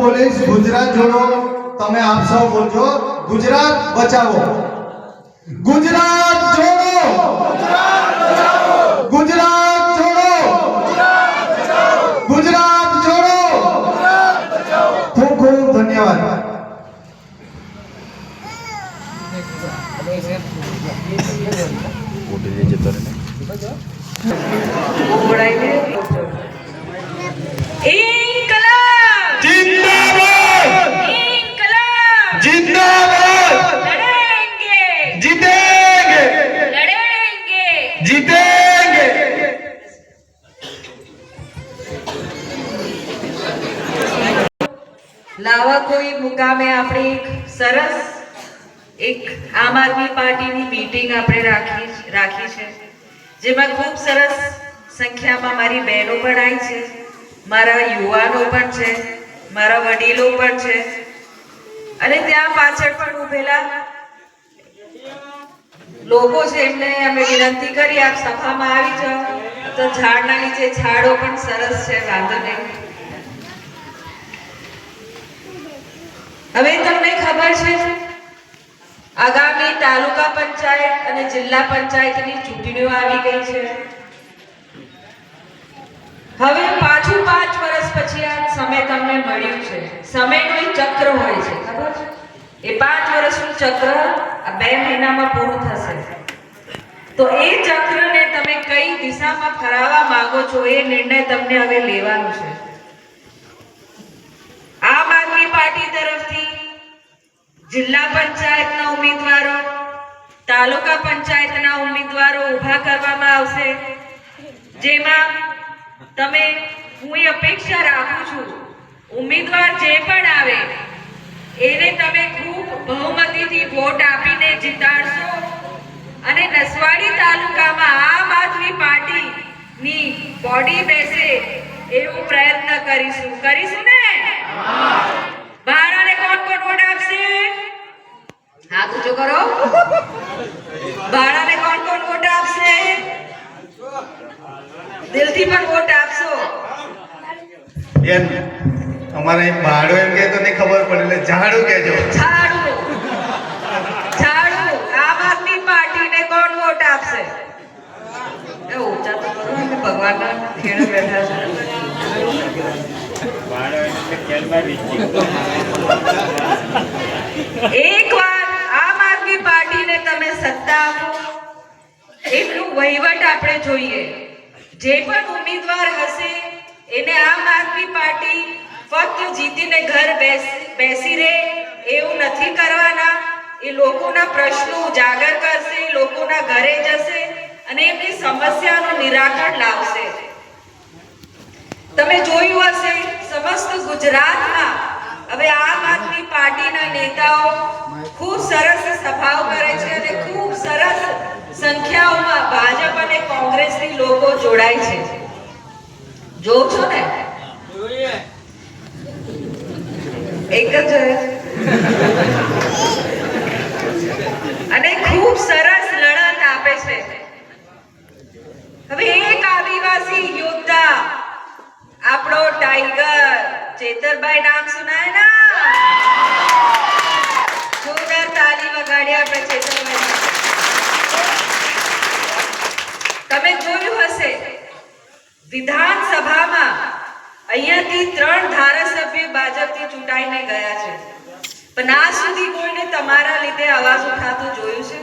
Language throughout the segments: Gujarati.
બોલીશ ગુજરાત જોડો તમે આપ સૌ બોલજો. ગુજરાત બચાવો. ગુજરાત જોડો. ગુજરાત જોડો. ગુજરાત જોડો. ખૂબ ખૂબ ધન્યવાદ. ઇન્કલાબ સરસ એક આમ આદમી પાર્ટીની મીટિંગ આપણે રાખી રાખી છે, જેમાં ખૂબ સરસ સંખ્યામાં મારી બહેનો પણ આવી છે, મારા યુવાનો પણ છે, મારા વડીલો પણ છે. અને ત્યાં પાછળ પણ ઉભેલા લોકો છે, એમને અમે વિનંતી કરી, આપ સભામાં આવી જાઓ. તો ઝાડના નીચે ઝાડો પણ સરસ છે, વાંધો નહીં. હવે તમને ખબર છે, આગામી તાલુકા પંચાયત અને જિલ્લા પંચાયતની ચૂંટણીઓ આવી ગઈ છે. હવે પાછું પાંચ વર્ષ પછી આ સમય તમને મળ્યું છે. સમયનું એક ચક્ર હોય છે, ખબર છે? એ પાંચ વર્ષનું ચક્ર બે મહિનામાં પૂરું થશે. તો એ ચક્રને તમે કઈ દિશામાં ફરાવવા માંગો છો એ નિર્ણય તમને હવે લેવાનો છે. આમ આદમી પાર્ટી તરફથી જિલ્લા પંચાયતના ઉમેદવારો તાલુકા પંચાયતના ઉમેદવારો ઊભા કરવામાં આવશે. જેમાં તમે હું અપેક્ષા રાખું છું ઉમેદવાર જે પણ આવે એને તમે ખૂબ બહુમતીથી વોટ આપીને જીતાડશો. અને નસવાડી તાલુકામાં આમ આદમી પાર્ટીની બોડી બેસે એવો પ્રયત્ન કરીશું. કરીશું ને? ભાડાને કોણ કોણ વોટ આપશે? હાથ ઊંચો કરો. બાળાને કોણ કોણ વોટ આપશે? દિલથી પણ વોટ આપશો. બેન અમારે ભાડો એમ કે તો નહીં ખબર પડે એટલે ઝાડુ કહેજો. ઝાડુ. ઝાડુ. આમ આદમી પાર્ટીને કોણ વોટ આપશે? એ ઊંચા તો કરો અમે ભગવાનના ખેડે બેઠા છે. એકવાર આમ આદમી પાર્ટીને તમે સત્તા આપો. એટલું વહીવટ આપણે જોઈએ. જે પણ ઉમેદવાર હશે, એને આમ આદમી પાર્ટી ફક્ત જીતીને ઘર બેસી રહે, એવું નથી કરવાના. એ લોકોના પ્રશ્નો ઉજાગર કરશે લોકોના ઘરે જશે અને એમની સમસ્યાનું નિરાકરણ લાવશે. તમે જોયું હશે, સમસ્ત ગુજરાતમાં હવે આમ આદમી પાર્ટીના નેતાઓ ખૂબ સરસ સભાઓ કરે છે અને ખૂબ સરસ સંખ્યાઓમાં ભાજપ અને કોંગ્રેસની લોકો જોડાય છે જોવ છો ને એક જ અને ખૂબ સરસ લડત આપે છે હવે એક આદિવાસી યોદ્ધા આપણો ટાઈગર ચેતરભાઈ નામ સુનાય ના જોરદાર તાલી વગાડી આપણે ચેતરભાઈ તમે જોયું હશે. વિધાનસભામાં અહીંયાથી ત્રણ ધારાસભ્ય ભાજપથી ચૂંટાઈને ગયા છે. પણ આજ સુધી કોઈને તમારા લીધે અવાજ ઉઠાતો જોયું છે?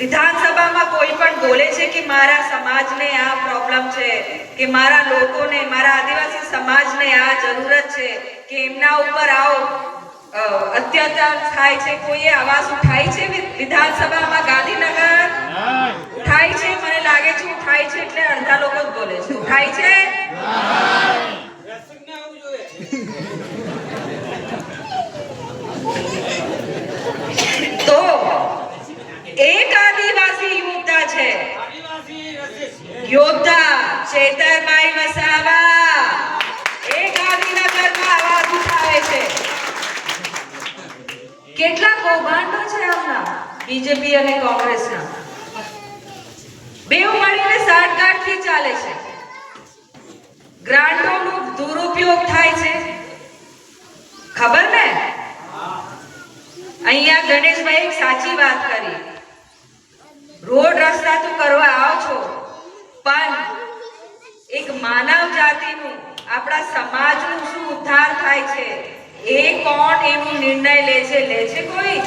વિધાનસભામાં કોઈ પણ બોલે છે કે મારા સમાજને આ પ્રોબ્લેમ છે કે મારા લોકોને મારા આદિવાસી સમાજને આ જરૂરત છે કે એમના ઉપર આવો અત્યાચાર થાય છે કોઈએ અવાજ ઉઠાઈ છે વિધાનસભામાં ગાંધીનગર? લાગે છે ઉઠાઈ છે એટલે અડધા લોકો જ બોલે છે ઉઠાઈ છે તો એક આદિવાસી યોદ્ધા છે યોદ્ધા ચેતરભાઈ વસાવા એ ગાંધીનગરમાં અવાજ ઉઠાવે છે કેટલા કૌભાંડો છે આમના બીજેપી અને કોંગ્રેસના બેઉ મળીને સાઠગાંઠથી ચાલે છે. ગ્રાન્ટોનો દુરુપયોગ થાય છે. ખબર ને? અહીંયા ગણેશભાઈ સાચી વાત કરી. રોડ રસ્તા તો કરવા આવો છો, પણ એક માનવ જાતિનું, આપણા સમાજનું શું ઉદ્ધાર થાય છે, એ કોણ એનું નિર્ણય લે છે? લે છે કોઈ?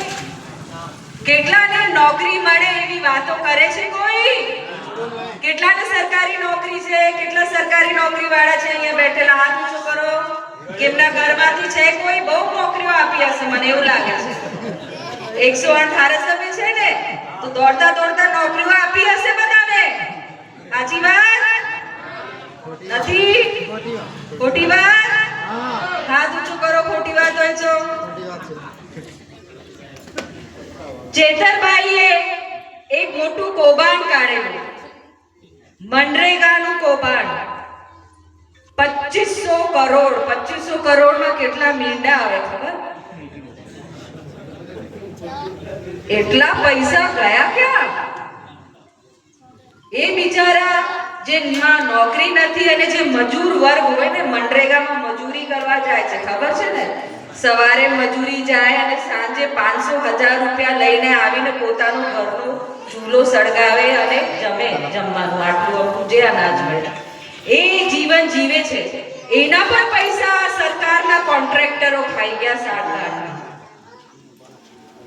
કેટલાને નોકરી મળે એવી વાતો કરે છે કોઈ? કેટલાને સરકારી નોકરી છે, કેટલા સરકારી નોકરી વાળા છે અહીંયા બેઠેલા? હાથ ઊંચો કરો. કેમના ઘરમાંથી છે કોઈ? બહુ નોકરીઓ આપી હશે, મને એવું લાગે છે. એકસો આઠ ધારાસભ્ય છે ને, તો દોડતા દોડતા નોકરીઓ આપી હશે બધાને? સાચી વાત? નથી? ખોટી વાત? હાથ ઊંચું કરો, ખોટી વાત હોય તો. ચેતરભાઈએ એક મોટું કૌભાંડ કાઢેલું. મનરેગાનું કૌભાંડ. પચીસો કરોડ, પચીસો કરોડમાં કેટલા મીંડા આવે ખબર? એટલા પૈસા ગયા ક્યાં? એ બિચારા જે નોકરી નથી અને જે મજૂર વર્ગ હોય ને મનરેગામાં મજૂરી કરવા જાય છે, ખબર છે ને? સવારે મજૂરી જાય અને સાંજે પાંચસો હજાર રૂપિયા લઈને આવીને પોતાનું ઘરનું ચૂલો સળગાવે અને જમે જમવાનું. આટલું અમુક જે અનાજ મળે. એ જીવન જીવે છે. એના પણ પૈસા સરકારના કોન્ટ્રાક્ટરો ખાઈ ગયા સાત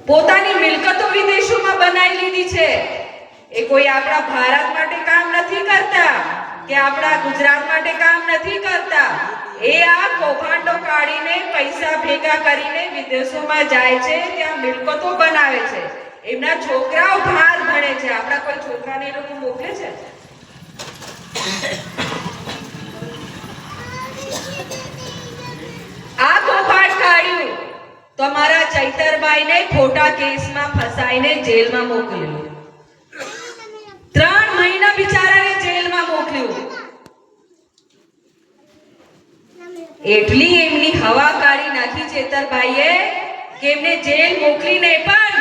પોતાની મિલકતો વિદેશોમાં બનાવી લીધી છે. એ કોઈ આપણા ભારત માટે કામ નથી કરતા. કે આપણા ગુજરાત માટે કામ નથી કરતા. એ આ કૌભાંડો કાઢીને પૈસા ભેગા કરીને વિદેશોમાં જાય છે, ત્યાં મિલકતો બનાવે છે. એમના છોકરાઓ બહાર ભણે છે. આપણા કોઈ છોકરાને એ લોકો મોકલે છે? આ કૌભાંડ કાઢ્યું. તો મારા ચૈતરભાઈને ખોટા કેસમાં ફસાઈને જેલમાં મોકલ્યો. ત્રણ મહિના બિચારાને જેલમાં એટલી એમની હવા કાઢી નાખી ચેતરભાઈએ કે એમને જેલ મોકલીને પણ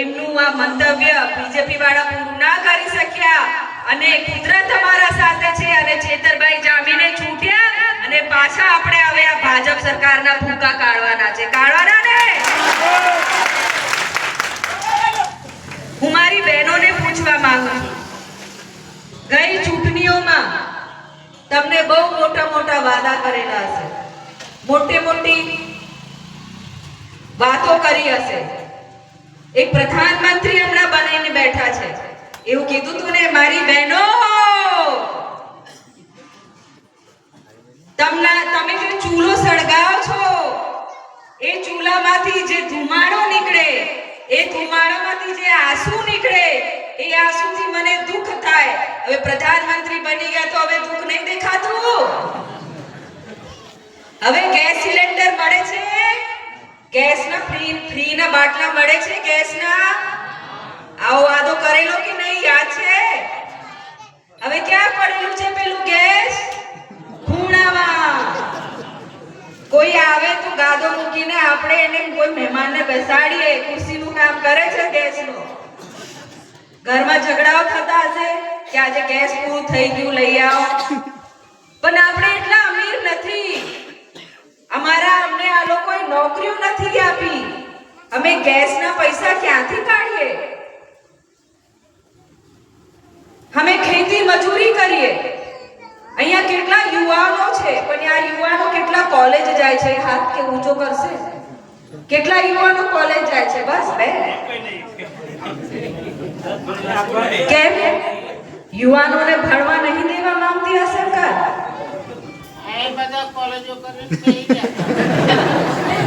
એમનું આ મંતવ્ય બીજેપી વાળા પૂરું ના કરી શક્યા. અને કુદરત અમારા સાથે છે અને ચેતરભાઈ જામીને છૂટ્યા અને પાછા આપણે હવે આ ભાજપ સરકારના ભૂકા કાઢવાના છે. કાઢવાના ને? હું મારી બહેનોને પૂછવા માંગુ છું. ગઈ ચૂંટણીઓમાં તમને બહુ મોટા મોટા વાદા કરેલા હશે. મોટી મોટી વાતો કરી હશે. એક પ્રધાનમંત્રી હમણાં બનીને બેઠા છે. એવું કીધું તું ને મારી બહેનો! તમને, તમે જે ચૂલો સળગાવો છો, એ ચૂલામાંથી જે ધુમાડો નીકળે, એ ધુમાડામાંથી જે આંસુ નીકળે એ આંસુથી મને દુઃખ થાય. હવે પ્રધાનમંત્રી બની ગયા તો હવે દુઃખ નહીં દેખાતું. હવે ગેસ સિલિન્ડર મળે છે. ગેસના ફ્રી ફ્રીના બાટલા મળે છે ગેસના. આવો વાદો કરેલો કે નહીં યાદ છે? હવે ક્યાં પડેલું છે પેલું ગેસ? ખૂણામાં. કોઈ આવે તો ગાદો મૂકીને આપણે એને કોઈ મહેમાનને બેસાડીએ, ખુરશીનું કામ કરે છે ગેસનું. ઘરમાં ઝઘડાઓ થતા હશે કે આજે ગેસ પૂરું થઈ ગયું, લઈ આવો. પણ આપણે એટલા અમીર નથી. અમારા અમને આ લોકોએ નોકરીઓ નથી આપી. અમે ગેસના પૈસા ક્યાંથી કાઢીએ? અમે ખેતી મજૂરી કરીએ. અહીંયા કેટલા યુવાનો છે, પણ આ યુવાનો કેટલા કોલેજ જાય છે, હાથ કે ઊંચો કરશે? કેટલા યુવાનો કોલેજ જાય છે, બસ, બે. કેમ? યુવાનોને ભણવા નહીં દેવા માંગતી આ સરકાર?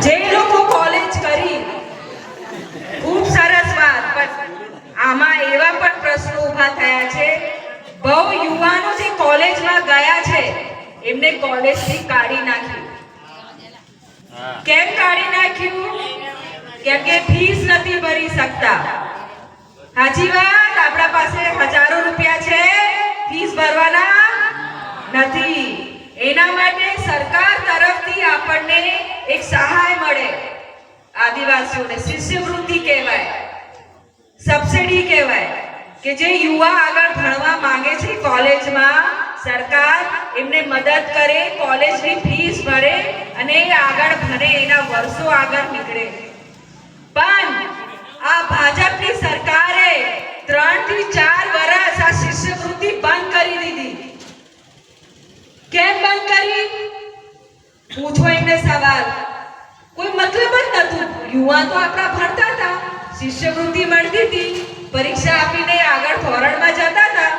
જે લોકો કોલેજ કરી ખૂબ સરસ વાત પણ આમાં એવા પણ પ્રશ્નો ઊભા થયા છે. બહુ યુવાનો જે કોલેજમાં ગયા છે એમને કોલેજથી કાઢી નાખ્યું. કેમ કાઢી નાખ્યું? કેમ કે ફીસ નથી ભરી શકતા. સાચી વાત, આપણા પાસે હજારો રૂપિયા છે. ફીસ ભરવાના નથી. એના માટે સરકાર તરફથી આપણને એક સહાય મળે. આદિવાસીઓને શિષ્યવૃત્તિ કહેવાય, સબસિડી કહેવાય, કે જે યુવા આગળ ભણવા માંગે છે કોલેજમાં, સરકાર એમને મદદ કરે, કોલેજની ફીસ ભરે અને એ આગળ ભણે, એના વર્ષો આગળ નીકળે. પણ આ ભાજપની સરકારે ત્રણથી ચાર વર્ષ આ શિષ્યવૃત્તિ બંધ કરી દીધી. કેમ બંધ કરી? પૂછો એમને સવાલ. કોઈ મતલબ જ નતું યુવા તો આપણા ભણતા હતા. શિષ્યવૃત્તિ મળતી હતી. પરીક્ષા આપીને આગળ ધોરણમાં જતા હતા.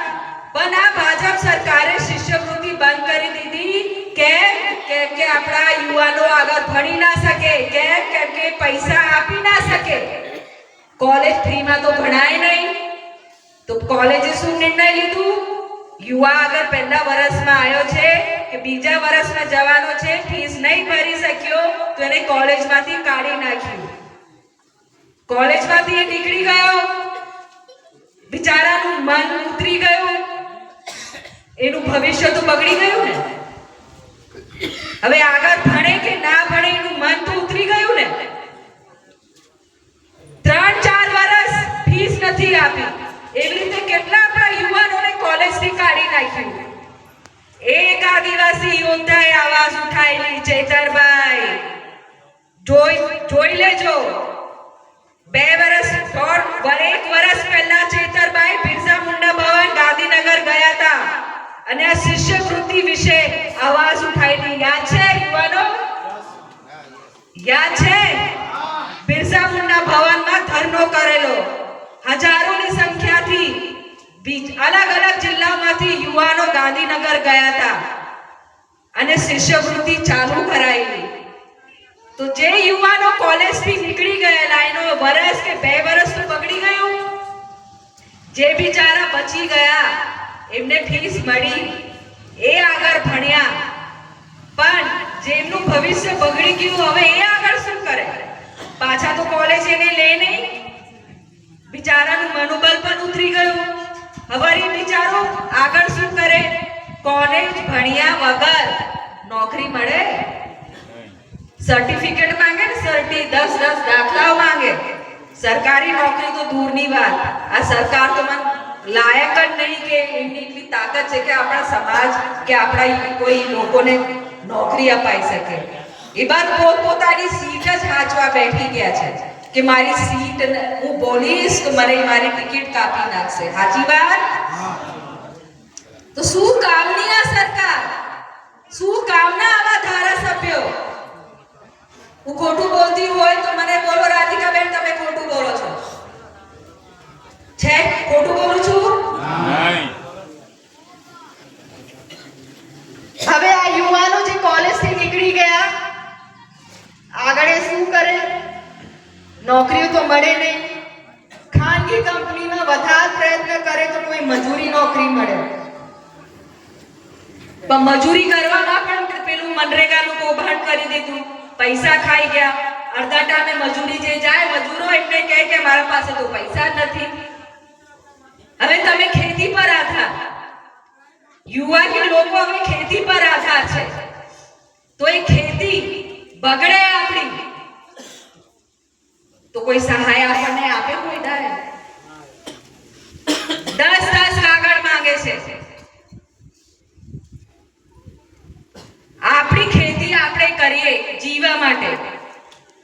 પણ આ ભાજપ સરકારે શિષ્યવૃત્તિ બંધ કરી દીધી. કેમ? કેમ કે આપણા યુવાનો આગળ ભણી ના શકે. કેમ? કેમ કે પૈસા આપી ના શકે? કોલેજ ફ્રીમાં તો ભણાય નહીં. તો કોલેજે શું નિર્ણય લીધું? યુવા આગળ પહેલા વર્ષમાં આવ્યો છે કે બીજા વર્ષમાં જવાનો છે, ફીસ નહીં ભરી શક્યો તો એને કોલેજમાંથી કાઢી નાખ્યું. કોલેજમાંથી એ નીકળી ગયો. બિચારાનું મન ઉતરી ગયું. એનું ભવિષ્ય તો બગડી ગયું ને. હવે આગળ ભણે કે ના ભણે એનું મન તો ઉતરી ગયું ને? ત્રણ ચાર વર્ષ ફીસ નથી આપી. એવી રીતે કેટલા આપણા યુવાનોને કોલેજથી કાઢી નાખ્યું. એક આદિવાસી યોદ્ધાએ આવાજ ઉઠાયેલી, ચેતરભાઈ, જોઈ જોઈ લેજો. બે વર્ષ દોઢ એક વર્ષ પહેલા ચેતરભાઈ બિરસા મુંડા ભવન ગાંધીનગર ગયા હતા અને આ શિષ્યવૃત્તિ વિશે આવાજ ઉઠાયેલી. યાદ છે યુવાનો? યાદ છે? બિરસા મુંડા ભવનમાં ધરનો કરેલો. હજારોની સંખ્યાથી અલગ અલગ જિલ્લામાંથી યુવાનો ગાંધીનગર ગયા હતા. અને શિષ્યવૃત્તિ ચાલુ કરાયેલી. તો જે યુવાનો કોલેજથી નીકળી ગયેલા એનો વરસ કે બે વર્ષ તો બગડી ગયું. જે બિચારા બચી ગયા, એમને ફીસ મળી. એ આગળ ભણ્યા. પણ જેમનું ભવિષ્ય બગડી ગયું, હવે એ આગળ શું કરે? પાછા તો કોલેજ એને લે નહીં. બિચારાનું મનોબળ પણ ઉતરી ગયું. હવે બિચારો આગળ શું કરે? કોલેજ ભણ્યા વગર નોકરી મળે? સર્ટિફિકેટ માંગે ને સર્ટી દસ દસ દાખલાઓ માંગે. સરકારી નોકરી તો દૂરની વાત. આ સરકાર તો મને લાયક જ નહીં કે એમની એટલી તાકાત છે કે આપણા સમાજ કે આપણા કોઈ લોકોને નોકરી અપાઈ શકે. એ બાદ પોતપોતાની સીટ જ હાચવા બેઠી ગયા છે કે મારી સીટ હું બોલીશ તો મને મારી ટિકિટ કાપી નાખશે. સાચી વાત તો શું કામની આ સરકાર શું કામના આવા ધારાસભ્યો હું ખોટું બોલતી હોય તો મને બોલો રાધિકાબેન તમે ખોટું બોલો છો છે ખોટું બોલું છું હવે આ યુવાનો જે કોલેજથી નીકળી ગયા આગળ એ શું કરે નોકરીઓ તો મળે નહીં. ખાનગી કંપનીમાં વધારે પ્રયત્ન કરે તો કોઈ મજૂરી નોકરી મળે. પણ મજૂરી કરવામાં પણ પેલું મનરેગાનું કૌભાંડ કરી દીધું. પૈસા ખાઈ ગયા. અડધા ટાઈમે મજૂરી જે જાય, મજૂરો એટલે કહે કે મારા પાસે તો પૈસા જ નથી. હવે તમે ખેતી પર આધાર. યુવા કે લોકો હવે ખેતી પર આધાર છે. તો એ ખેતી બગડે આપણી. તો કોઈ સહાય આપણને આપે કોઈ દાડે દસ દસ કાગળ માંગે છે. આપણી ખેતી આપણે કરીએ જીવવા માટે.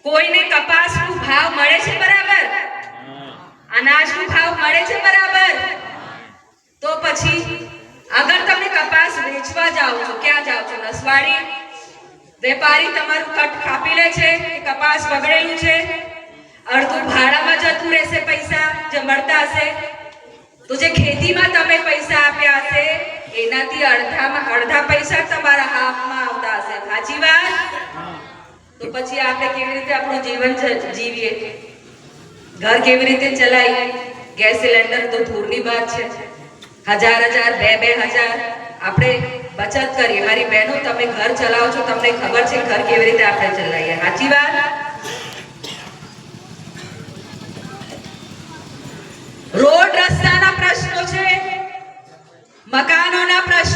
કોઈને કપાસનું ભાવ મળે છે બરાબર? અનાજનો ભાવ મળે છે બરાબર? તો પછી અગર તમે કપાસ વેચવા જાઓ છો, ક્યાં જાઓ છો? નસવાડી વેપારી તમારું કટ કાપી લે છે કપાસ બગડેલું છે? અડધું ભાડામાં જતું રહેશે પૈસા, જે મળતા હશે. તો જે ખેતીમાં તમે પૈસા આપ્યા હશે, એનાથી અડધામાં અડધા પૈસા તમારા હાથમાં આવતા હશે. સાચી વાત? તો પછી આપણે કેવી રીતે આપણું જીવન જીવીએ? ઘર કેવી રીતે ચલાવીએ? ગેસ સિલિન્ડર તો દૂરની વાત છે. હજાર હજાર, બે બે હજાર. આપણે બચત કરીએ. મારી બહેનો, તમે ઘર ચલાવો છો, તમને ખબર છે ઘર કેવી રીતે આપણે ચલાવીએ. સાચી વાત? મકાનોના પ્રશ્નો છે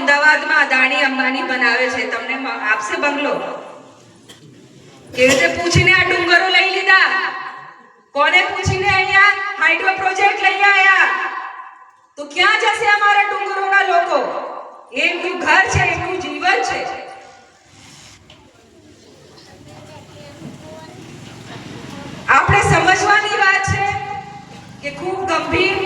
અમદાવાદમાં અદાણી અંબાણી બનાવે છે. તમને આપશે બંગલો? કેવી રીતે પૂછીને આ ડુંગરો લઈ લીધા? કોને પૂછીને અહીંયા હાઇડ્રો પ્રોજેક્ટ લઈ આવ્યા તો ક્યાં જશે અમારા ડુંગરોના લોકો? એમનું ઘર છે, એમનું જીવન છે. આપણે સમજવાની વાત છે કે ખૂબ ગંભીર